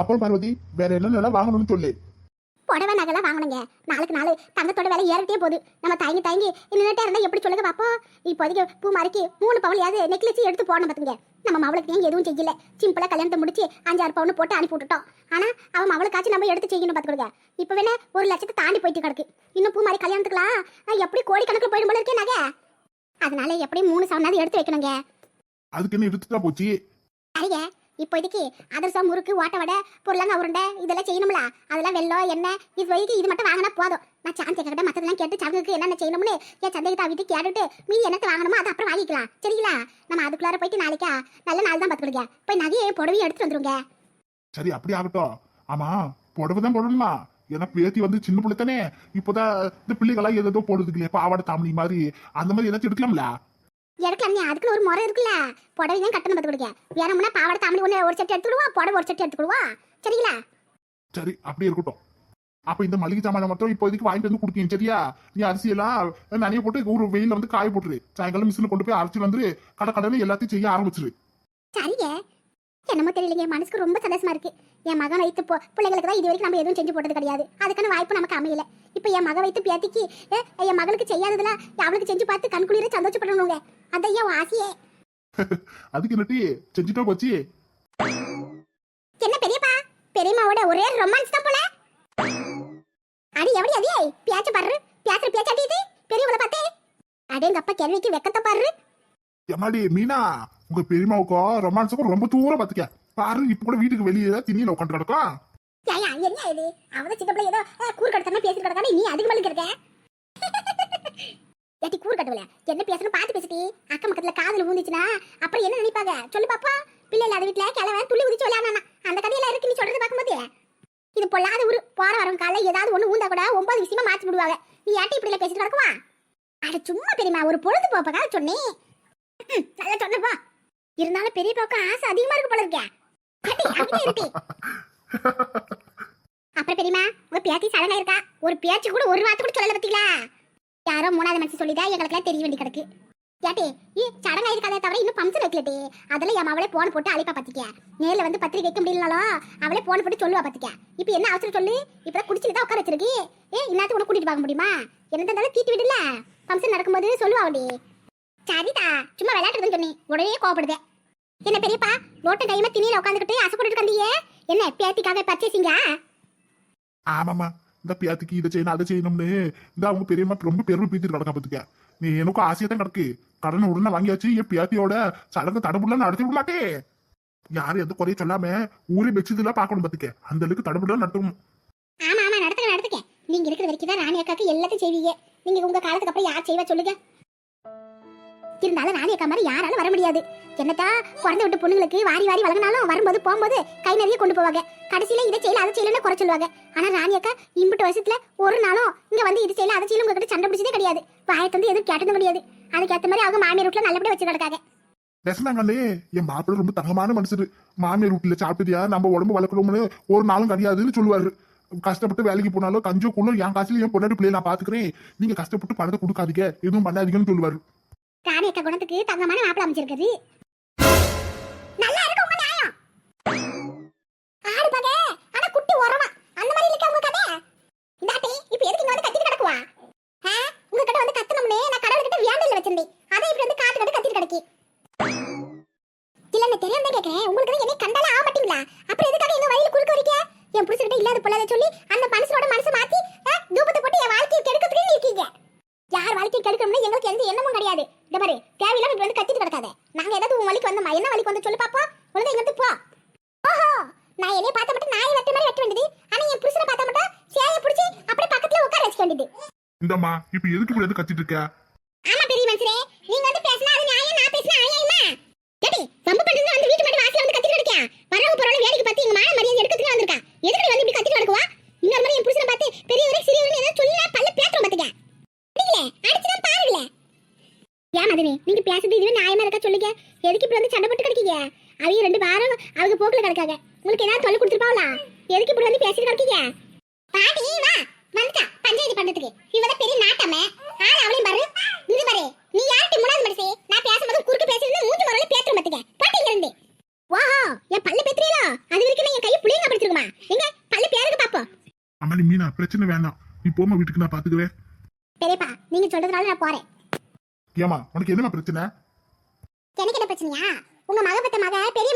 அப்புறம் பார்வதி வேற என்னென்ன வாங்கணும்னு சொல்லு. புடவை நகைலாம் வாங்கணுங்க. நாளுக்கு நாள் தங்கத்தோட விலை ஏறிட்டே போகுது. நம்ம தயங்கி தயங்கி நின்றுட்டே இருந்தா எப்படி சொல்லுங்க பாப்போம்? இப்போதைக்கு பூ மறைக்கு மூணு பவுலையாவது நெக்லஸ் எடுத்து போடணும் பார்த்துங்க நம்ம மவளுக்கு ஏன் எதுவும் செய்யல. சிம்பிளா கல்யாணத்தை முடிச்சு அஞ்சாறு பவுன் போட்டு அனுப்பி விட்டுட்டோம். ஆனா அவன் மவளுக்காச்சும் நம்ம எடுத்து செய்யணும் பார்த்துக்கோங்க இப்போ வேணா ஒரு லட்சத்தை தாண்டி போயிட்டு கிடக்கு. இன்னும் பூ மாதிரி கல்யாணத்துக்குலாம் நான் எப்படி கோடி கணக்கில் போயிடும் போல இருக்கே நகை? அதனால எப்படியும் மூணு சவனாவது எடுத்து வைக்கணுங்க. அதுக்கு என்ன எடுத்துட்டா போச்சு? சரிங்க இப்போதைக்கு அதிரசம் முறுக்கு ஓட்ட வடை பொருளாங்க உருண்டை இதெல்லாம் செய்யணும்ல. அதெல்லாம் வெள்ளம் எண்ணெய் இது வரைக்கும் இது மட்டும் வாங்கினா போதும். நான் சாந்தி கிட்ட மற்றதெல்லாம் கேட்டு சடங்குக்கு என்னென்ன செய்யணும்னு என் சந்தேகத்தை வீட்டு கேட்டுட்டு மீதி என்னத்தை வாங்கணுமோ அதை அப்புறம் வாங்கிக்கலாம். சரிங்களா? நம்ம அதுக்குள்ளார போயிட்டு நாளைக்கா நல்ல நாள் தான் பார்த்துக்கிடுங்க போய் நகையை புடவையும் எடுத்துட்டு வந்துருங்க. சரி அப்படி ஆகட்டும். ஆமா புடவை தான் போடணுமா? ஏன்னா பேத்தி வந்து சின்ன பிள்ளை தானே. இப்போதான் இந்த பிள்ளைகளாம் ஏதோ போடுறதுக்கு இல்லையா? பாவாடை தாமணி மாதிரி. அந்த மாதிரி ஏதாச்சும் எடுக்கலாம்ல? எடுக்கலாம் அதுக்குன்னு ஒரு முறை இருக்குல்ல. புடவை தான் கட்டணம் பார்த்துக்கிடுங்க வேணும்னா பாவாடை தாமணி ஒன்று ஒரு செட்டு எடுத்துக்கிடுவோம் புடவை ஒரு செட்டு எடுத்துக்கிடுவோம் சரிங்களா? சரி அப்படியே இருக்கட்டும். அப்ப இந்த மளிகை சாமான மட்டும் இப்போதைக்கு வாங்கிட்டு வந்து கொடுக்கீங்க சரியா? நீ அரிசியெல்லாம் நனைய போட்டு ஒரு வெயில வந்து காய போட்டுரு. சாயங்காலம் மிஷினில் கொண்டு போய் அரைச்சு வந்து கடை கடனை எல்லாத்தையும் செய்ய ஆரம்பிச்சிரு. சரிங்க. என்னமோ தெரியலைங்க மனசுக்கு ரொம்ப சந்தோஷமா இருக்கு. என் மகன் வைத்து போ பிள்ளைங்களுக்கு தான் இது வரைக்கும் நம்ம எதுவும் செஞ்சு போட்டது கிடையாது. அதுக்கான வாய்ப்பு நமக்கு அமையல. இப்போ என் மகன் வைத்து பேத்திக்கு என் மகளுக்கு செய்யாததுல அவளுக்கு செஞ்சு பார்த்து கண்குளிர சந்தோஷப்படணுங்க. அதான் என் ஆசையே. அதுக்கு என்னட்டி? செஞ்சுட்டா போச்சு? என்ன பெரியப்பா? பெரியம்மாவோட ஒரே ரொமான்ஸ் தான் போல. அடி எப்படி அடியே பேச்ச பாரு. பேசுற பேச்ச அடியுது பெரியவளை பார்த்தே. அடேங்க அப்பா கேள்விக்கு வெக்கத்தை பாரு. எம்மாடி மீனா உங்க பெரியமாவுக்கும் ரொமான்ஸுக்கும் ரொம்ப தூரம் பாத்துக்க. பாரு இப்ப கூட வீட்டுக்கு வெளியே திண்ணியில உட்காந்து கிடக்கும் ஏயா என்ன இது? அவத சின்ன பிள்ளை ஏதோ அஹ், கூறு கடத்தமா பேசிட்டு கிடக்கானே நீ அதுக்கு மேலே இருக்க? ஏட்டி கூறு கட்டவல? என்ன பேசணும் பார்த்து பேசிட்டி அக்கம் பக்கத்துல காதுல ஊந்துச்சுன்னா அப்புறம் என்ன நினைப்பாங்க? சொல்லு பாப்பா. பிள்ளை இல்லாத வீட்டுல கிழவன் துள்ளி குதிச்சு விளையாடானா அந்த கதையில இருக்கு நீ சொல்றது பார்க்கும்போது. இது பொல்லாத ஊரு. போற வரவங்க காலைல ஏதாவது ஒண்ணு ஊந்தா கூட ஒன்பது விஷயமா மாத்தி விடுவாங்க. நீ ஏட்டி இப்படி எல்லாம் பேசிட்டு கிடக்குவா? அட சும்மா பெரியமா ஒரு பொழுது போப்பக்கா சொன்னேன். நல்லா சொன்னப்பா இருந்தாலும் பெரிய பாக்க ஆசை அதிகமா இருக்கு போல இருக்கே. அப்புறம் பெரியமா உங்க பேத்தி சடங்கா இருக்கா? ஒரு பேச்சு கூட ஒரு வார்த்தை கூட சொல்லல பத்தீங்களா? யாரோ மூணாவது மனுஷன் சொல்லிதான் எங்களுக்குலாம் தெரிய வேண்டி கிடக்கு. ஏட்டே ஈ சடங்கா இருக்காதே தவிர இன்னும் ஃபங்க்ஷன் வைக்கலட்டே அதெல்லாம் என் அவளே போன் போட்டு அழைப்பா பாத்துக்க. நேர்ல வந்து பத்திரிக்கை வைக்க முடியலனாலும் அவளே போன் போட்டு சொல்லுவா பாத்திக்க. இப்போ என்ன அவசரம் சொல்லு? இப்பதான் குடிச்சிட்டு தான் உட்கார வச்சிருக்கு. ஏ இன்னாத்து கூட கூட்டிட்டு பார்க்க முடியுமா? என்ன இருந்தாலும் தீட்டு விடல. ஃபங்க்ஷன் நடக்கும்போது சொல்லுவா அவடி சரிதா சும்மா விளையாட்டுறதுன்னு சொன்னி உடனே கோவப்படுதே. என்ன பெரியப்பா நோட்டு கைமா திணியில உட்காந்துக்கிட்டு அசைப்பட்டு கண்டியே என்ன பேத்திக்காக பர்ச்சேசிங்க? ஆமாமா இந்த பேத்துக்கு இதை செய்யணும் அதை செய்யணும்னு. இந்த அவங்க பெரியம்மா ரொம்ப பெருமை பீத்திட்டு கிடக்கா பாத்துக்க. நீ எனக்கும் ஆசையா தான் கிடக்கு. கடன் உடனே வாங்கியாச்சு என் பேத்தியோட சடங்கு தடபுடல நடத்தி விடலாட்டே. யாரும் எந்த குறைய சொல்லாம ஊரே வச்சதுல பாக்கணும் பாத்துக்க. அந்த அளவுக்கு தடபுடல நடத்தணும். ஆமா ஆமா நடத்துங்க நடத்துங்க. நீங்க இருக்கிற வரைக்கும் தான் ராணி அக்காக்கு எல்லாத்தையும் செய்வீங்க. நீங்க உங்க காலத்துக்கு அப்புறம் யார் செய்வா சொல்லுங்க. இருந்தாலும் ராணி அக்கா மாதிரி யாராலும் வர முடியாது. என்னத்தா குறைந்த விட்டு பொண்ணுங்களுக்கு வாரி வாரி வழங்கினாலும் வரும்போது போகும்போது கை நிறைய கொண்டு போவாங்க. கடைசியில இதை செய்யல அதை செய்யலன்னு குறை சொல்லுவாங்க. ஆனா ராணி அக்கா இம்புட்டு வருஷத்துல ஒரு நாளும் இங்க வந்து இது செய்யல அதை செய்யல உங்ககிட்ட சண்டை பிடிச்சதே கிடையாது. வாயத்தை வந்து எதுவும் கேட்டதும் கிடையாது. அதுக்கேற்ற மாதிரி அவங்க மாமியார் வீட்டுல நல்லபடியா வச்சு கிடக்காங்க. பேசினாங்கண்ணே என் மாப்பிள்ளை ரொம்ப தங்கமான மனுஷரு. மாமியார் வீட்டுல சாப்பிட்டியா நம்ம உடம்பு வளர்க்கணும்னு ஒரு நாளும் கிடையாதுன்னு சொல்லுவாரு. கஷ்டப்பட்டு வேலைக்கு போனாலும் கஞ்சோ குள்ள என் காசுல என் பொண்டாட்டி பிள்ளைய நான் பாத்துக்கிறேன். நீங்க கஷ்டப்பட்டு பணத்தை கொடுக்காதீங்க. எதுவும் பண்ணாதீங்கன்னு சொல்லுவாரு. ராணி அக்கா குணத்துக்கு தங்கமான மாப்பிள அமைச்சிருக்குது நல்லா இருக்கு உங்க நியாயம் ஆடு பக ஆனா குட்டி உரமா அந்த மாதிரி இல்ல உங்க கதை இந்தாட்டி இப்ப எதுக்கு இங்க வந்து கத்திட்டு கிடக்குவா ஆ? உங்க கிட்ட வந்து கத்தணும்னே நான் கடவுள் கிட்ட வேண்டல வச்சிருந்தேன் அதை இப்படி வந்து காட்டு கட்டு கத்திட்டு கிடக்கி இல்ல நான் தெரியாம தான் கேக்குறேன் உங்களுக்கு தான் என்னை கண்டாலே ஆக மாட்டீங்களா அப்புறம் எதுக்காக எங்க வழியில குறுக்க வரீங்க என் புருஷன்கிட்ட இல்லாத பொல்லாத சொல்லி அந்த மனுஷனோட மனசை மாத்தி ஆ, தூபத்தை போட்டு என் வாழ்க்கையை கெடுக்கிறதுக்கு நீ இருக்கீங்க யார் வாழ்க்கையை கெடுக்கணும்னு எங்களுக்கு எந்த எண்ணமும் கிடையாது இந்த மாதிரி தேவையில்லாம இப்படி வந்து கத்திட்டு கிடக்காத நாங்க ஏதாவது உன் வழிக்கு வந்தோமா என்ன வழிக்கு வந்து சொல்லு பாப்போம் ஒழுங்கா இங்க வந்து போ ஓஹோ நான் என்னைய பார்த்த மட்டும் நாயை வெட்ட மாதிரி வெட்ட வேண்டியது ஆனா என் புருஷனை பார்த்த மட்டும் சேய பிடிச்சி அப்படியே பக்கத்துல உட்கார வச்சுக்க வேண்டியது இந்தம்மா இப்ப எதுக்கு இப்படி கத்திட்டு இருக்க? ஆமா பெரிய மனுஷரே நீங்க வந்து பேசினா அது நியாயம் நான் பேசினா நியாயமா கேட்டி வம்பு பண்றது வந்து வீட்டு மட்டும் வாசல்ல வந்து கத்திட்டு இருக்கியா வரவங்க போறவங்க வேடிக்கை பார்த்து எங்க மான மரியாதை எடுக்கிறதுக்கு வந்திருக்கா எதுக்கு வந்து இப்படி கத்திட்டு கிடக்குவா? இன்னொரு மாதிரி என் புருஷனை பார்த்து பெரியவரே சிறியவரே ஏதாவது சொல்லினா பல்ல பேத்துறோம் பாத்துக்க. அடிக்கல அடிச்சுதான் பாருங்களே. ஏன் மதனி நீங்க பேசுறது இதுவே நியாயமா இருக்கா சொல்லுங்க. எதுக்கு இப்படி வந்து சண்டை போட்டு கிடைக்கீங்க? அவங்க ரெண்டு வாரம் அவங்க போக்குல கிடக்காங்க. உங்களுக்கு ஏதாவது தொல்லை கொடுத்துருப்பாங்களா எதுக்கு இப்படி வந்து பேசிட்டு கிடக்கீங்க? பாட்டி வா. வந்துட்டா பஞ்சாயத்து பண்றதுக்கு. இவ பெரிய நாட்டமே. ஆள் அவளையும் பாரு. இது பாரு நீ யார்கிட்ட மூணாவது மனுஷே நான் பேசும்போது குறுக்கு பேசிருந்து மூஞ்சி மரல பேத்துற பாத்துக்க. பாட்டிங்க இருந்து. வாஹா என் பல்லு பேத்துறீங்களா அது வரைக்கும் என் கையை புளியங்க பிடிச்சிருக்குமா எங்க? பல்லு பேருக்கு பாப்போம். அம்மா மீனா பிரச்சனை வேண்டாம். நீ போமா வீட்டுக்கு நான் பாத்துக்குவேன் பெரியப்பா நீங்க சொல்றதுனால நான் போறேன். ஏமா உனக்கு என்னமா பிரச்சனை? எனக்கு என்ன பிரச்சனையா? உங்க மக பெத்த மக பெரிய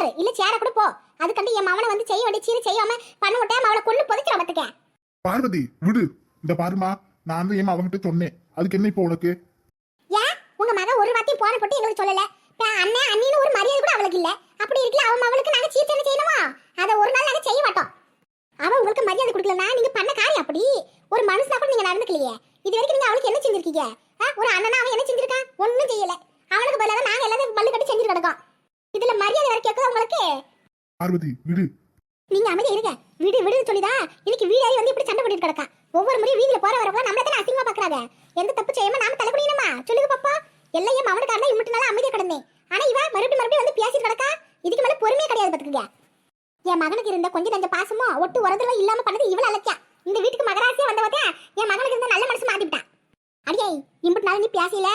சேரு இல்ல சேர கூட போ. அதுக்கண்டு என் மவனை வந்து செய்ய வேண்டிய சீர் செய்யாம பண்ண விட்டேன் அவளை கொண்டு பொதுக்கிற பத்துக்க பார்வதி விடு. இந்த பாருமா நான் தான் ஏமா அவங்ககிட்ட சொன்னேன். அதுக்கு என்ன இப்போ உனக்கு? ஏன்? உங்க மகன் ஒரு வார்த்தையும் போன போட்டு எங்களுக்கு சொல்லல. அண்ணன் அண்ணின்னு ஒரு மரியாதை கூட அவளுக்கு இல்ல. அப்படி இருக்குல்ல அவன் அவளுக்கு நாங்க சீர்த்தனை செய்யணுமா? அதை ஒரு நாள் நாங்க செய்ய மாட்டோம். அவன் உங்களுக்கு மரியாதை கொடுக்கலனா நீங்க பண்ண காரியம் அப்படி. ஒரு மனுஷனா கூட நீங்க நடந்துக்கலையே. இது வரைக்கும் நீங்க அவளுக்கு என்ன செஞ்சிருக்கீங்க? ஒரு அண்ணனா அவன் என்ன செஞ்சிருக்கான்? ஒண்ணும் செய்யல. அவனுக்கு பதிலாக நாங்க எல்லாத்தையும் பல்லு கட்டி செஞ்சுட்டு கிடக்கோம். இதுல மரியாதை வர கேட்குது உங்களுக்கு? பார்வதி விடு. நீங்க அமைதியா இருங்க. வீடு விடுன்னு சொல்லிதா இன்னைக்கு வீடாரி வந்து இப்படி சண்டை போட்டுட்டு கிடக்கா. ஒவ்வொரு முறையும் வீதியில போற வரப்ப நம்மள தானே அசிங்கமா பாக்குறாங்க. எந்த தப்பு செய்யாம நாம தலை குடியணுமா சொல்லுங்க பாப்பா. எல்லாம் என் அவனுக்காரனா இம்மட்டு நாளா அமைதியா கிடந்தேன் ஆனா இவ மறுபடியும் மறுபடியும் வந்து பேசிட்டு கிடக்கா. இதுக்கு மேல பொறுமையே கிடையாது பாத்துக்கங்க. என் மகனுக்கு இருந்த கொஞ்சம் நஞ்ச பாசமோ ஒட்டு உறதுல இல்லாம பண்ணது இவ்வளவு அலக்கியா இந்த வீட்டுக்கு மகராசியா வந்தவத்தா என் மகனுக்கு இருந்த நல்ல மனசு மாத்திட்டான் அடியே இம்பட்டு நாள் நீ பேசல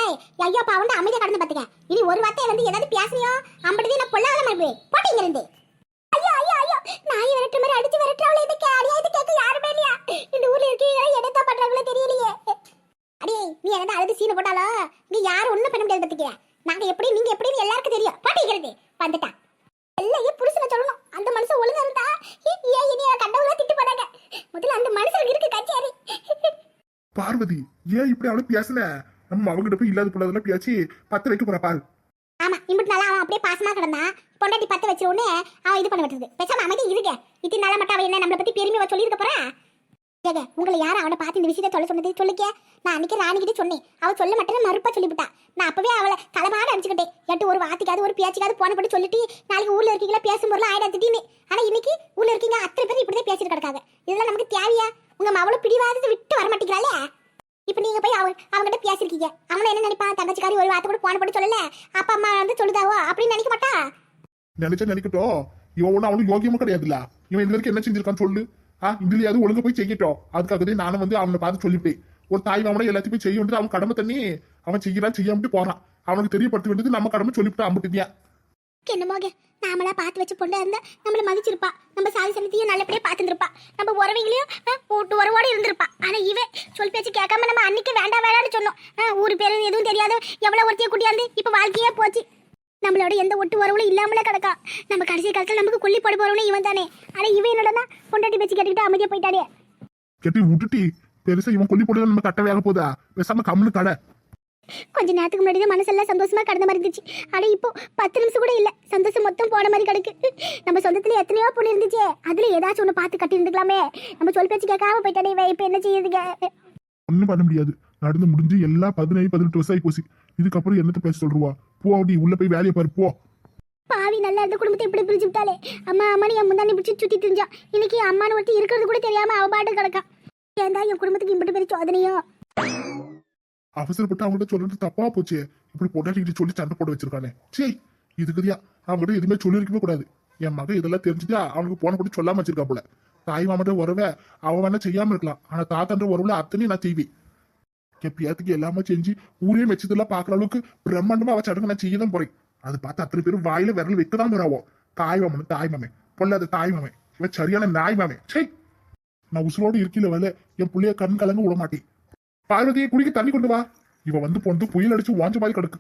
ஐயோ வந்து அமைதியா கடந்து பாத்துக்க. ஒரு வார்த்தை வந்து ஏதாவது பேசுறியோ அம்பட்டு நான் பொல்லாத மறுபடி போட்டீங்க இருந்து. ஐயோ ஐயோ ஐயோ நாய் விரட்டுற மாதிரி அடிச்சு விரட்டுறவள இந்த கேடியா இது கேட்க யாருமே இல்லையா? இந்த ஊர்ல இருக்கீங்க என்னத்த பண்றாங்களோ தெரியலையே. அடே நீ என்னடா அழுது சீன போட்டாலோ? நீ யாரும் ஒண்ணும் பண்ண முடியாது பத்திக்க நாங்க எப்படி நீங்க எப்படின்னு எல்லாருக்கும் தெரியும். பாட்டிக்கிறது வந்துட்டான் எல்லாம் புருஷனை சொல்லணும். அந்த மனுஷன் ஒழுங்கா இருந்தா ஏன் இனிய கண்டவங்கள திட்டு போனாங்க முதல்ல அந்த மனுஷனுக்கு இருக்கு கச்சேரி. பார்வதி ஏன் இப்படி அவளை பேசல நம்ம அவங்ககிட்ட போய் இல்லாத பிள்ளைதெல்லாம் பேசி பத்து வைக்க போறா பாரு. ஆமா அவன் அப்படியே பாசமா கிடந்தான் பொண்டாட்டி பத்து வச்ச உடனே அவன் இது பண்ண விட்டுருது பேசாம அமைதி இருக்க இத்தனை நாளா மட்டும் அவன் என்ன நம்மளை பத்தி பெருமையா சொல்லியிருக்க போறா? ஏங்க உங்களை யாரும் அவனை பார்த்து இந்த விஷயத்த சொல்ல சொன்னது சொல்லிக்க நான் அன்னைக்கு ராணிக்கிட்ட சொன்னேன். அவள் சொல்ல மாட்டேன்னு மறுப்பா சொல்லிவிட்டா. நான் அப்பவே அவளை தலைமாட அடிச்சுக்கிட்டேன் எட்டு ஒரு வார்த்தைக்காவது ஒரு பேச்சுக்காவது போன போட்டு சொல்லிட்டு நாளைக்கு ஊர்ல இருக்கீங்களா பேசும் பொருள் ஆயிடா திடீர்னு. ஆனா இன்னைக்கு ஊர்ல இருக்கீங்க அத்தனை பேர் இப்படிதான் பேசிட்டு கிடக்காங்க. இதெல்லாம் நமக்கு தேவையா? உங்க மவளும் பிடிவாதத்தை விட்டு வர மாட்டேங்கிறாளே இப்ப நீங்க போய் அவ அவங்கிட்ட பேசிருக்கீங்க. அவன என்ன நினைப்பான் தங்கச்சிக்காரி ஒரு வார்த்தை கூட போன போட்டு சொல்லல. அப்பா அம்மா வந்து சொல்லுதாவோ? அப்படின்னு நினைக்க மாட்டா? நினைச்சா நினைக்கட்டும். இவன் ஒன்னும் அவனுக்கு யோகியமும் கிடையாதுல்ல. இவன் இது வரைக்கும் என்ன செஞ்சிருக்கான்னு சொல்லு. ஆ இதுலயாவது ஒழுங்கா போய் செய்யட்டும். அதுக்காகவே நானும் வந்து அவனை பார்த்து சொல்லிவிட்டேன் ஒரு தாய் மாமனை எல்லாத்தையும் போய் செய்ய வேண்டியது அவன் கடமை தண்ணி. அவன் செய்யறான் செய்யாமட்டு போறான். அவனுக்கு தெரியப்படுத்த வேண்டியது நம்ம கடமை சொல்லிவிட்டு அம்பிட்டுதியா என்னமோக நாமளா பார்த்து வச்சு பொண்ணா இருந்தா நம்மள மதிச்சிருப்பா. நம்ம சாதி சமயத்தையும் நல்லபடியா பார்த்துருப்பா நம்ம உறவைகளையும் அஹ், கூட்டு உறவோட இருந்திருப்பா. ஆனா இவ சொல் பேச்சு கேட்காம நம்ம அன்னைக்கு வேண்டாம் வேண்டாம்னு சொன்னோம். அஹ், ஊரு பேரு எதுவும் தெரியாது எவ்வளவு ஒருத்தையே கூட்டியாந்து இப்ப வாழ்க்கையே போச்சு. நம்மளோட எந்த ஒட்டு உறவுகளும் இல்லாமலே கிடக்கா. நம்ம கடைசி காலத்துல நமக்கு கொல்லி போட போறவனே இவன் தானே. ஆனா இவன் என்னடா பொண்டாட்டி பேச்சு கேட்டுக்கிட்டு அமைதியா போயிட்டாடே கெட்டி விட்டுட்டி. பெருசா இவன் கொல்லி போடுறது நம்ம கட்ட வேக போதா? பேசாம கம்முன்னு கடை. கொஞ்ச நேரத்துக்கு முன்னாடி தான் மனசெல்லாம் சந்தோஷமா கடந்த மாதிரி இருந்துச்சு. ஆனா இப்போ பத்து நிமிஷம் கூட இல்ல. சந்தோஷம் மொத்தம் போன மாதிரி கிடக்கு. நம்ம சொந்தத்துல எத்தனையோ பொண்ணு இருந்துச்சு. அதுல ஏதாச்சும் ஒண்ணு பார்த்து கட்டி இருந்துக்கலாமே. நம்ம சொல் பேச்சு கேட்காம போயிட்டானே இவன் இப்ப என்ன செய்யுதுங்க ஒண்ணும் பண்ண முடியாது. நடந்து முடிஞ்சு எல்லாம் பதினேழு பதினெட்டு வருஷம் ஆகி போச்சு இதுக்கப்புறம் என்னத்த பேச சொல்லுவா போ அப்படி உள்ள போய் வேலையை பாரு போ. பாவி நல்லா இருந்த குடும்பத்தை இப்படி பிரிச்சு விட்டாலே அம்மா அம்மானு என் முந்தானி பிடிச்சி சுத்தி திரிஞ்சான் இன்னைக்கு அம்மானு ஒருத்தி இருக்கிறது கூட தெரியாம அவ பாட்டு கிடக்கான் ஏன்டா என் குடும்பத்துக்கு இம்பிட்டு பெரிய சோதனையோ? அவசரப்பட்டு அவங்ககிட்ட சொல்றது தப்பா போச்சு. இப்படி பொண்டாட்டிக்கிட்ட சொல்லி சண்டை போட வச்சிருக்கானே சே இதுக்குதியா அவங்ககிட்ட எதுவுமே சொல்லிருக்கவே கூடாது. என் மகன் இதெல்லாம் தெரிஞ்சுட்டா அவனுக்கு போன கூட சொல்லாம வச்சிருக்கா போல. தாய் மாமன்ற உறவை அவன் வேணா செய்யாம இருக்கலாம். ஆனா தாத்தன்ற உறவுல அத்தனையும் நான் செய்வேன். எப்பயாத்துக்கு எல்லாமே செஞ்சு ஊரே வச்சதெல்லாம் பாக்குற அளவுக்கு பிரம்மாண்டமா அவ சடங்கு நான் செய்ய தான் போறேன். அது பார்த்து அத்தனை பேரும் வாயில விரல் வைக்க தான் போறாவோ தாய் மாமன் தாய் மாமன் பொல்லாத தாய் மாமே. இவன் சரியான நாய் மாமே. சே நான் உசுரோடு இருக்கையில வேலை என் புள்ளைய கண் கலங்க விட மாட்டேன் பார்வதியை குடிக்க தண்ணி கொண்டு வா. இவ வந்து போனது புயல் அடிச்சு வாஞ்ச மாதிரி கிடக்கு.